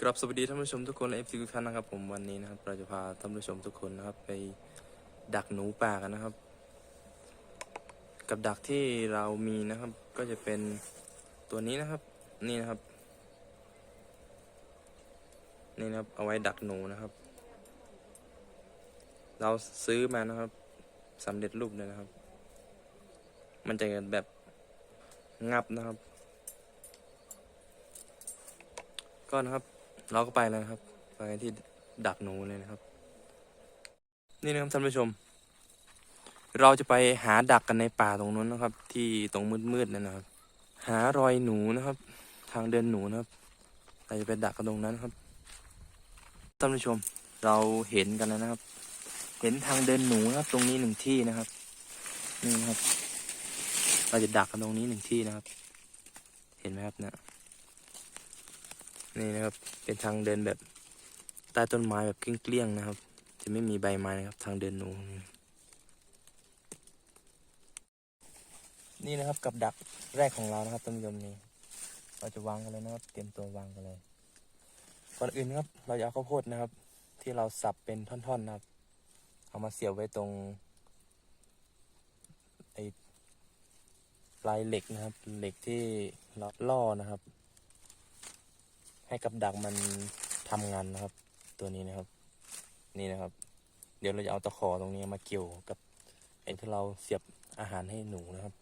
กรับสวัสดีท่านผู้ชมทุกคนเอฟซีทุกท่านนะครับ ผมวันนี้นะครับ เราจะพาท่านผู้ชมทุกคนนะครับ ไปดักหนูป่ากันนะครับ กับดักที่เรามีนะครับ ก็จะเป็นตัวนี้นะครับ นี่นะครับ นี่นะครับ เอาไว้ดักหนูนะครับ เราซื้อมานะครับสำเร็จรูปเลยนะครับ มันจะแบบงับนะครับ ก็นะครับ เราก็ไปแล้วนะครับ ไปที่ดักหนูเลยนะครับ นี่นะครับท่านผู้ชม เราจะไปหาดักกันในป่าตรงนู้นนะครับ ที่ตรงมืดๆนั่นนะครับ หารอยหนูนะครับ ทางเดินหนูนะครับเราจะไปดักกันตรงนั้นครับท่านผู้ชมเราเห็นกันแล้วนะครับ เห็นทางเดินหนูนะครับ ตรงนี้หนึ่งที่นะครับนี่นะครับ เราจะดักกันตรงนี้หนึ่งที่นะครับ เห็นไหมครับเนี่ย นี่นะครับ เป็นทางเดินแบบใต้ต้นไม้แบบเกลี้ยงๆนะครับ จะไม่มีใบไม้นะครับ ทางเดินหนูนี่นะครับกับดักแรกของเรานะครับท่านผู้ชมนี่เราจะวางกันเลยนะครับ เตรียมตัววางกันเลยก่อนอื่นนะครับ เราจะเอาข้าวโพดนะครับ ที่เราสับเป็นท่อนๆนะครับ เอามาเสียบไว้ตรงไอ้ปลายเหล็กนะครับ เหล็กที่เราล่อนะครับ ให้กับดักมันทำงานนะครับ ตัวนี้นะครับ นี่นะครับ เดี๋ยวเราจะเอาตะขอตรงนี้มาเกี่ยวกับไอ้ที่เราเสียบอาหารให้หนูนะครับ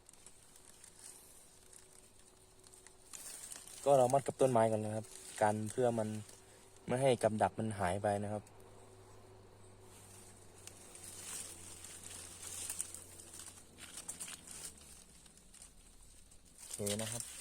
ก็เรามัดกับต้นไม้กันนะครับ กันเพื่อมันไม่ให้กับดักมันหายไปนะครับโอเคนะครับ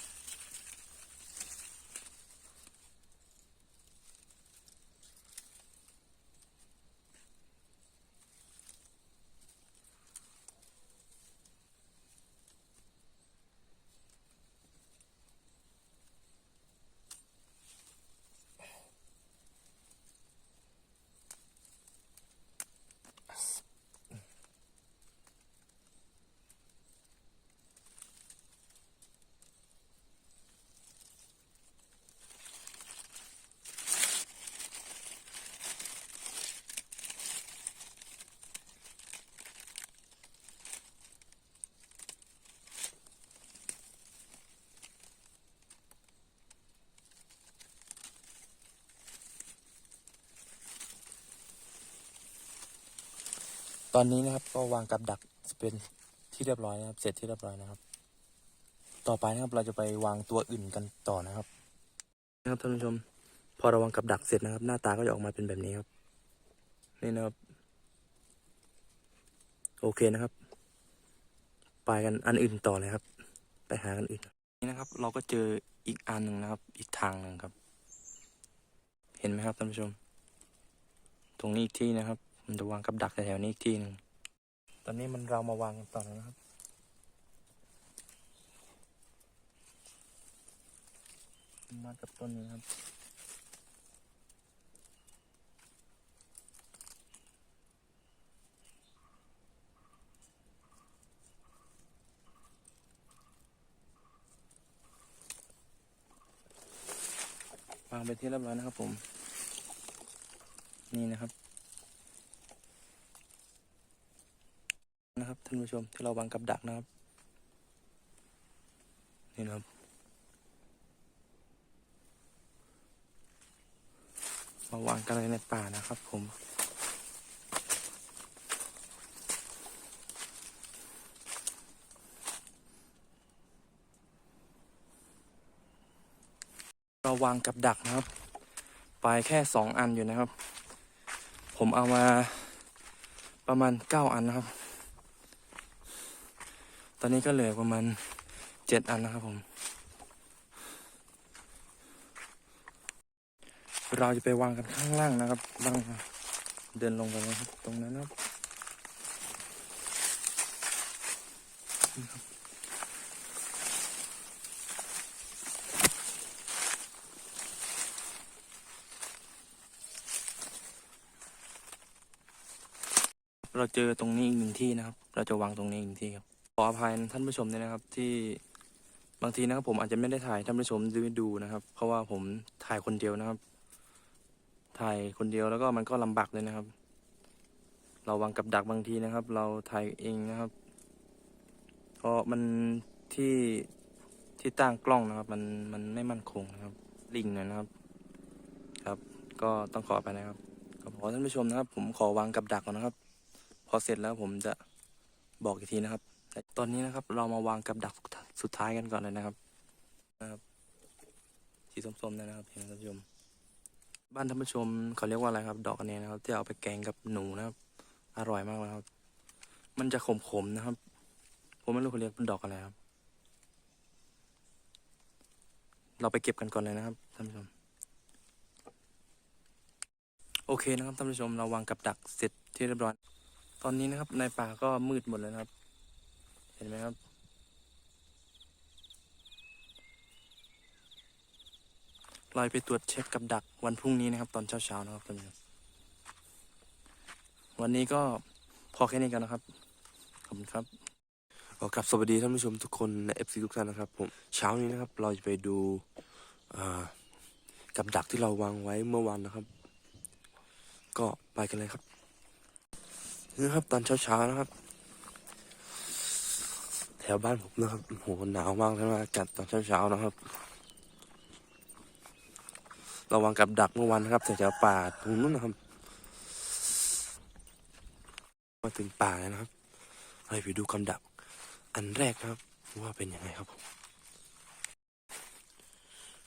ตอนนี้นะครับก็วางกับดักเป็นที่เรียบร้อยนะครับ เสร็จที่เรียบร้อยนะครับ ต่อไปนะครับเราจะไปวางตัวอื่นกันต่อนะครับนะครับท่านผู้ชม พอเราวางกับดักเสร็จนะครับ หน้าตาก็จะออกมาเป็นแบบนี้ครับ นี่นะครับ โอเคนะครับ ไปกันอันอื่นต่อเลยครับ ไปหากันอื่น นี่นะครับ เราก็เจออีกอันหนึ่งนะครับ อีกทางหนึ่งครับ เห็นไหมครับท่านผู้ชม ตรงนี้อีกที่นะครับ มันจะวางกับดักแถวๆนี้อีกทีนึงตอนนี้มันเรามาวางกันต่อนะครับ มากับต้นนี้ครับ วางไปที่เรียบร้อยนะครับผม นี่นะครับ นะ ครับท่านผู้ชมที่เราวางกับดักนะครับ นี่นะครับมาวางกันเลยในป่านะครับ ผมเราวางกับดักนะครับไปแค่สองอันอยู่นะครับ ผมเอามาประมาณเก้าอันนะครับ ตอนนี้ก็เหลือประมาณเจ็ดอันนะครับผม เราจะไปวางกันข้างล่างนะครับล่างเดินลงไปเลยครับตรงนั้นนะครับนี่ครับเราเจอตรงนี้อีกหนึ่งที่นะครับ เราจะวางตรงนี้อีกหนึ่งที่ครับ ขออภัยท่านผู้ชมด้วยนะครับที่บางทีนะครับผมอาจจะไม่ได้ถ่ายท่านผู้ชมดูดูนะครับ เพราะว่าผมถ่ายคนเดียวนะครับ ถ่ายคนเดียวแล้วก็มันก็ลำบากเลยนะครับ เราวางกับดักบางทีนะครับ เราถ่ายเองนะครับ เพราะมันที่ที่ตั้งกล้องนะครับ มันมันไม่มั่นคงนะครับ ลิงหน่อยนะครับ ครับ ก็ต้องขอไปนะครับขอท่านผู้ชมนะครับ ผมขอวางกับดักก่อนนะครับ พอเสร็จแล้วผมจะบอกอีกทีนะครับ แต่ตอนนี้นะครับ เรามาวางกับดักสุดท้ายกันก่อนเลยนะครับนะครับสีส้มๆนะครับเห็นไหมท่านผู้ชม บ้านท่านผู้ชมเขาเรียกว่าอะไรครับ ดอกอันนี้นะครับที่เอาไปแกงกับหนูนะครับ อร่อยมากเลยครับ มันจะขมๆนะครับผมไม่รู้เขาเรียกเป็นดอกอะไรครับ เราไปเก็บกันก่อนเลยนะครับท่านผู้ชม โอเคนะครับท่านผู้ชมเราวางกับดักเสร็จที่เรียบร้อย ตอนนี้นะครับในป่าก็มืดหมดแล้วนะครับ เห็นไหมครับเราไปตรวจเช็คกับดักวันพรุ่งนี้นะครับ ตอนเช้าๆนะครับท่านผู้ชมวันนี้ก็พอแค่นี้กันนะครับ ขอบคุณครับขอครับสวัสดีท่านผู้ชมทุกคนใน FC ทุกท่านนะครับ ผมเช้านี้นะครับ เราจะไปดูกับดักที่เราวางไว้เมื่อวานนะครับ ก็ไปกันเลยครับนี่นะครับตอนเช้าๆนะครับ ถวบ้านผมนะครับโหหนาวมากเลยนะอากาศตอนเช้าๆนะครับ ระวังกับดักเมื่อวานนะครับแถวป่าตรงนู้นนะครับ มาถึงป่าแล้วนะครับเราไปดูกับดัก อันแรกนะครับ ว่าเป็นยังไงครับผม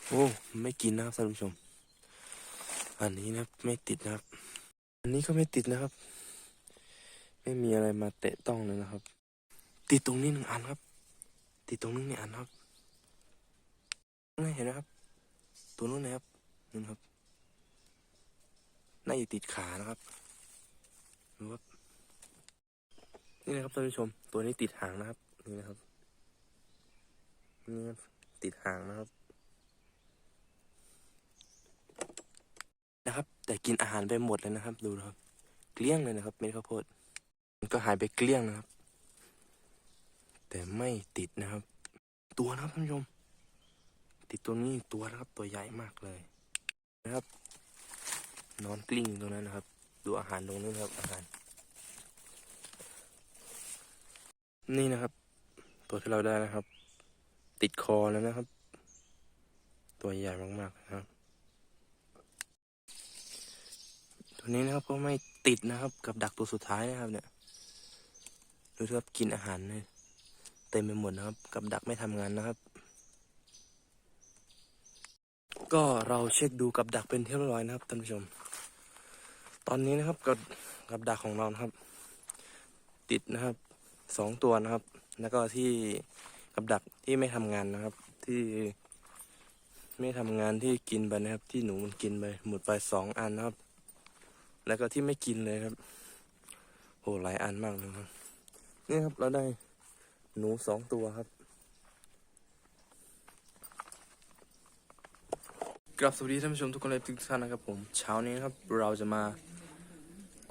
โอ้ไม่กินนะครับท่านผู้ชม อันนี้นะครับไม่ติดนะครับ อันนี้ก็ไม่ติดนะครับ ไม่มีอะไรมาเตะต้องเลยนะครับ ติดตรงนี้หนึ่งอันครับ ติดตรงนี้หนึ่งอันครับนี่เห็นไหมครับ ตัวนู้นนะครับนี่นะครับน่าจะติดขานะครับดูครับนี่นะครับท่านผู้ชม ตัวนี้ติดหางนะครับ นี่นะครับนี่ครับติดหางนะครับ นะครับ แต่กินอาหารไปหมดเลยนะครับ ดูนะครับ เกลี้ยงเลยนะครับ เม็ดข้าวโพดมันก็หายไปเกลี้ยงนะครับ แต่ไม่ติดนะครับ ตัวนะครับท่านผู้ชม ติดตัวนี้ตัวนะครับตัวใหญ่มากเลยนะครับ นอนกลิ้งตรงนั้นนะครับ ดูอาหารตรงนี้นครับอาหาร นี่นะครับ ตัวที่เราได้นะครับ ติดคอแล้วนะครับ ตัวใหญ่มากๆนะครับ ตัวนี้นะครับก็ไม่ติดนะครับ กับดักตัวสุดท้ายนะครับเนี่ยดูสิครับกินอาหารเนี่ย เต็มไปหมดนะครับ กับดักไม่ทำงานนะครับ ก็เราเช็คดูกับดักเป็นที่เรียบร้อยนะครับท่านผู้ชม ตอนนี้นะครับกับกับดักของเรานะครับ ติดนะครับสองตัวนะครับ แล้วก็ที่กับดักที่ไม่ทำงานนะครับ ที่ไม่ทำงานที่กินไปนะครับ ที่หนูมันกินไปหมดไปสองอันนะครับ แล้วก็ที่ไม่กินเลยครับโหหลายอันมากเลยครับนี่ครับเราได้ หนูสองตัวครับกลับสวัสดีท่านผู้ชมทุกคนเลยทุกท่านนะครับผมเช้านี้นะครับเราจะมา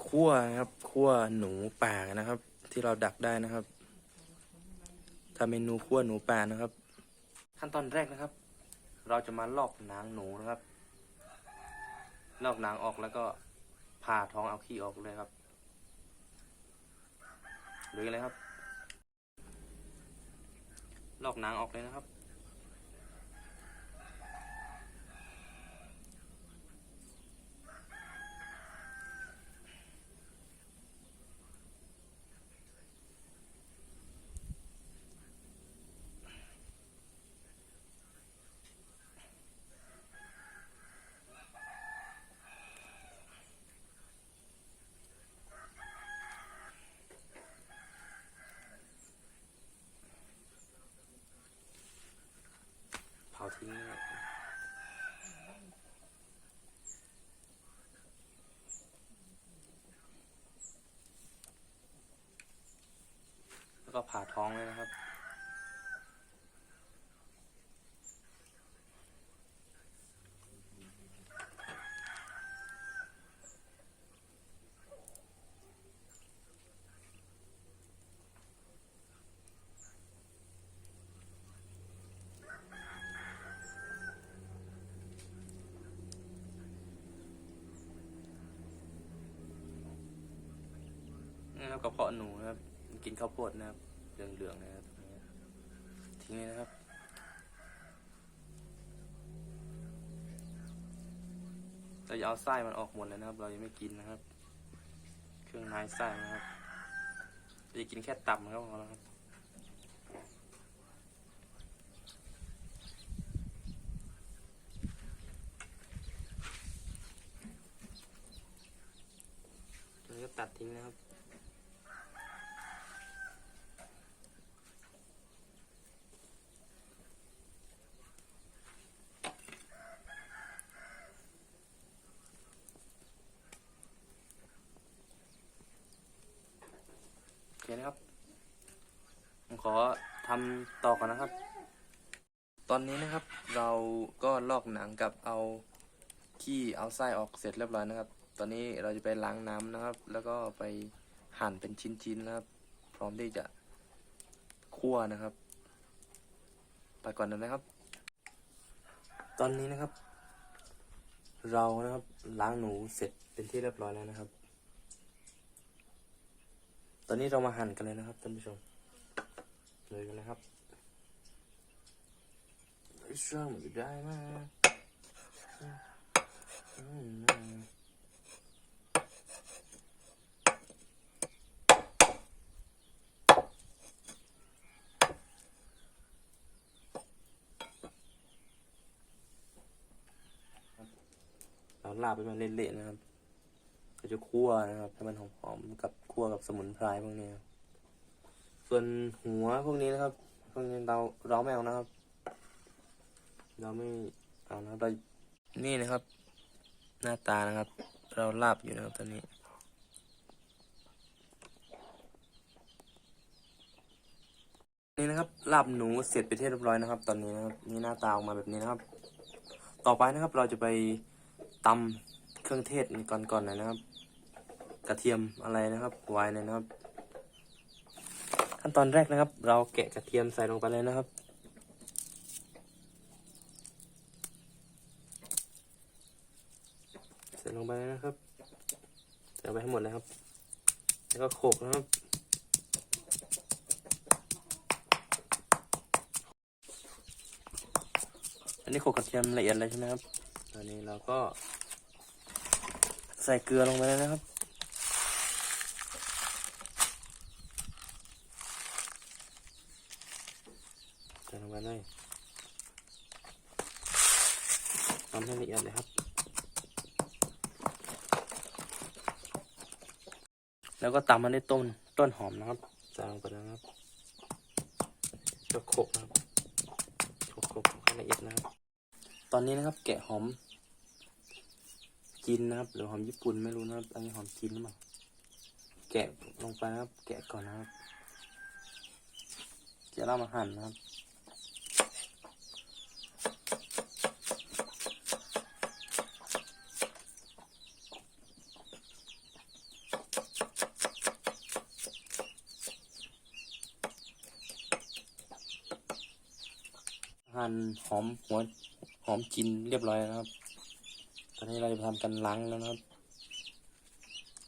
คั่วนะครับคั่วหนูป่านะครับ ที่เราดักได้นะครับทำเมนูคั่วหนูป่านะครับ ขั้นตอนแรกนะครับ เราจะมาลอกหนังหนูนะครับ ลอกหนังออกแล้วก็ผ่าท้องเอาขี้ออกเลยครับหรืออะไรครับ ลอกหนังออกเลยนะครับ นะครับกระเพาะหนูนะครับ กินข้าวโพดนะครับเหลืองๆนะครับทิ้งเลยนะครับเราจะเอาไส้มันออกหมดเลยนะครับ เรายังไม่กินนะครับ เครื่องในไส้นะครับเราจะกินแค่ตับนะครับพอแล้วครับเราก็ตัดทิ้งนะครับ โอเคนะครับ ผมขอทำ ต่อก่อนนะครับ ตอนนี้นะครับเราก็ลอกหนังกับเอาขี้เอาไส้ออกเสร็จเรียบร้อยนะครับ ตอนนี้เราจะไปล้างน้ำนะครับ แล้วก็ไปหั่นเป็นชิ้นๆนะครับ พร้อมที่จะคั่วนะครับ ไปก่อนนะครับ ตอนนี้นะครับ เรานะครับล้างหนูเสร็จเป็นที่เรียบร้อยแล้วนะครับ ตอนนี้เรามาหั่นกันเลยนะครับท่านผู้ชม เลยกันเลยครับเชื่อมันจะได้มากเราลาบไปมันเละๆนะครับเราจะคั่วนะครับให้มันหอมๆกับคั่วกับสมุนไพรพวกนี้ครับ ส่วนหัวพวกนี้นะครับ พวกนี้เราเราไม่เอานะครับ เราไม่เอานะครับเรานี่นะครับ หน้าตานะครับ เราลาบอยู่นะครับตอนนี้นี่นะครับลาบหนูเสร็จไปที่เรียบร้อยนะครับ ตอนนี้นะครับนี่หน้าตาออกมาแบบนี้นะครับ ต่อไปนะครับเราจะไปตำเครื่องเทศก่อนๆหน่อยนะครับ กระเทียมอะไรนะครับไว้เลยนะครับ ขั้นตอนแรกนะครับ เราแกะกระเทียมใส่ลงไปเลยนะครับ ใส่ลงไปนะครับใส่ไปให้หมดเลยครับ แล้วก็โขกนะครับอันนี้โขกกระเทียมละเอียดเลยใช่ไหมครับ ตอนนี้เราก็ใส่เกลือลงไปเลยนะครับ ใส่ลงไปเลยทำให้ละเอียดเลยครับ แล้วก็ตำมันด้วยต้นต้นหอมนะครับใส่ลงไปเลยนะครับก็โขกนะครับโขกโขกให้ละเอียดนะครับ ตอนนี้นะครับ แกะหอมจีนนะครับ หรือหอมญี่ปุ่นไม่รู้นะครับ อันนี้หอมจีนหรือเปล่าแกะลงไปนะครับ แกะก่อนนะครับแกะแล้วมาหั่นนะครับ หั่นหอมหัวหอมจินเรียบร้อยนะครับ ตอนนี้เราจะทำกันล้างแล้วนะครับ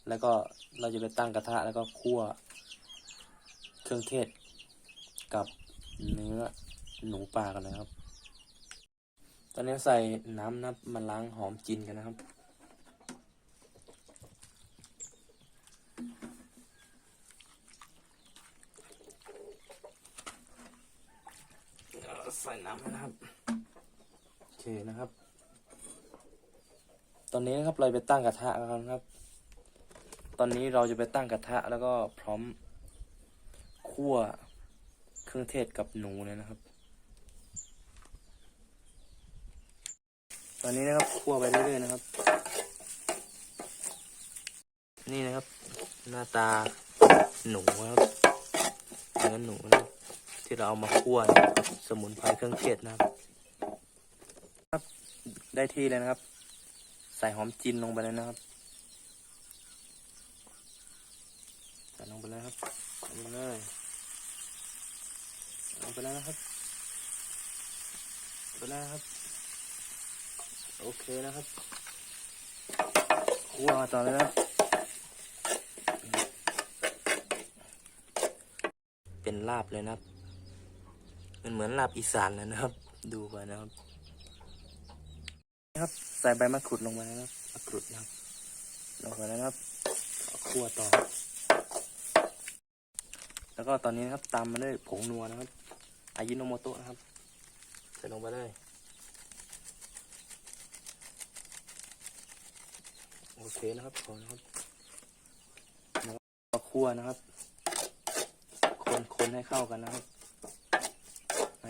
แล้วก็เราจะไปตั้งกระทะแล้วก็คั่ว เครื่องเทศกับเนื้อหนูป่ากันนะครับ ตอนนี้ใส่น้ำนะมาล้างหอมจินกันนะครับ ใส่น้ำนะครับ โอเคนะครับ ตอนนี้นะครับเราไปตั้งกระทะแล้วครับ ตอนนี้เราจะไปตั้งกระทะแล้วก็พร้อมคั่วเครื่องเทศกับหนูเลยนะครับ ตอนนี้นะครับคั่วไปเรื่อยๆนะครับ นี่นะครับ หน้าตาหนูครับเนื้อหนูนะครับ ที่เราเอามาคั่วสมุนไพรเครื่องเทศนะครับครับได้ที่เลยนะครับ ใส่หอมจีนลงไปเลยนะครับใส่ลงไปเลยครับใส่ลงไปเลยลงไปแล้วนะครับไปแล้วครับ โอเคนะครับคั่วต่อเลยนะเป็นลาบเลยนะครับ มันเหมือนลาบอีสานเลยนะครับ ดูไปนะครับนะครับ ใส่ใบมะกรูดลงไปนะครับมะกรูดนะครับลงไปแล้วนะครับคั่วต่อครับแล้วก็ตอนนี้นะครับตามมาด้วยผงนัวนะครับอายิโนโมโตะนะครับ ใส่ลงไปเลยโอเคนะครับพอนะครับแล้วก็คั่วนะครับ คนคนให้เข้ากันนะครับ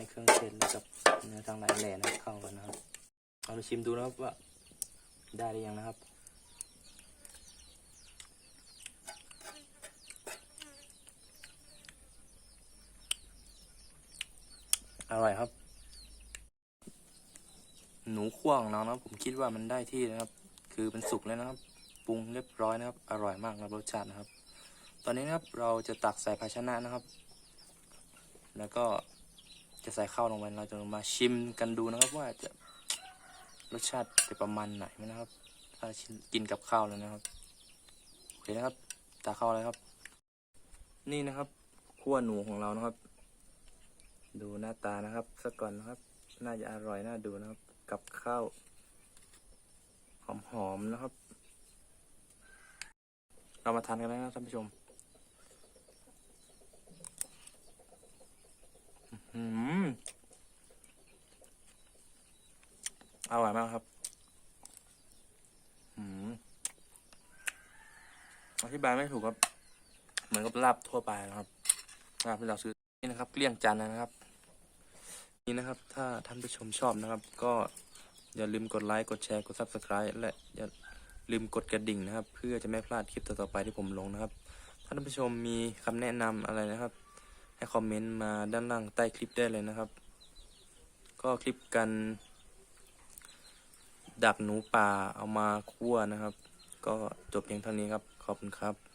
ให้เครื่องเทศกับเนื้อทางหลายแหล่นะครับเข้ากันนะครับ เอาไปชิมดูนะครับว่าได้หรือยังนะครับอร่อยครับ หนูคั่วของเรานะครับผมคิดว่ามันได้ที่นะครับ คือมันสุกแล้วนะครับปรุงเรียบร้อยนะครับ อร่อยมากครับรสชาตินะครับ ตอนนี้นะครับเราจะตักใส่ภาชนะนะครับ แล้วก็ จะใส่ข้าวลงไปเราจะมาชิมกันดูนะครับว่าจะรสชาติจะประมาณไหนนะครับ ถ้ากินกับข้าวเลยนะครับโอเคนะครับตักข้าวเลยครับ นี่นะครับขั้วหนูของเรานะครับ ดูหน้าตานะครับสักก่อนนะครับ น่าจะอร่อยน่าดูนะครับ กับข้าวหอมๆนะครับ เรามาทานกันแล้วนะครับท่านผู้ชม อืมอร่อยมากครับ อืมอธิบายไม่ถูกครับ เหมือนกับลาบทั่วไปนะครับลาบที่เราซื้อนี่นะครับ เกลี้ยงจันนะครับ นี่นะครับ ถ้าท่านผู้ชมชอบนะครับ ก็อย่าลืมกดไลค์ กดแชร์ กด subscribe และอย่าลืมกดกระดิ่งนะครับ เพื่อจะไม่พลาดคลิปต่อๆไปที่ผมลงนะครับ ท่านผู้ชมมีคำแนะนำอะไรนะครับ ให้คอมเมนต์มาด้านล่างใต้คลิปได้เลยนะครับ ก็คลิปกัน ดักหนูป่าเอามาคั่วนะครับ ก็จบเพียงเท่านี้ครับ ขอบคุณครับ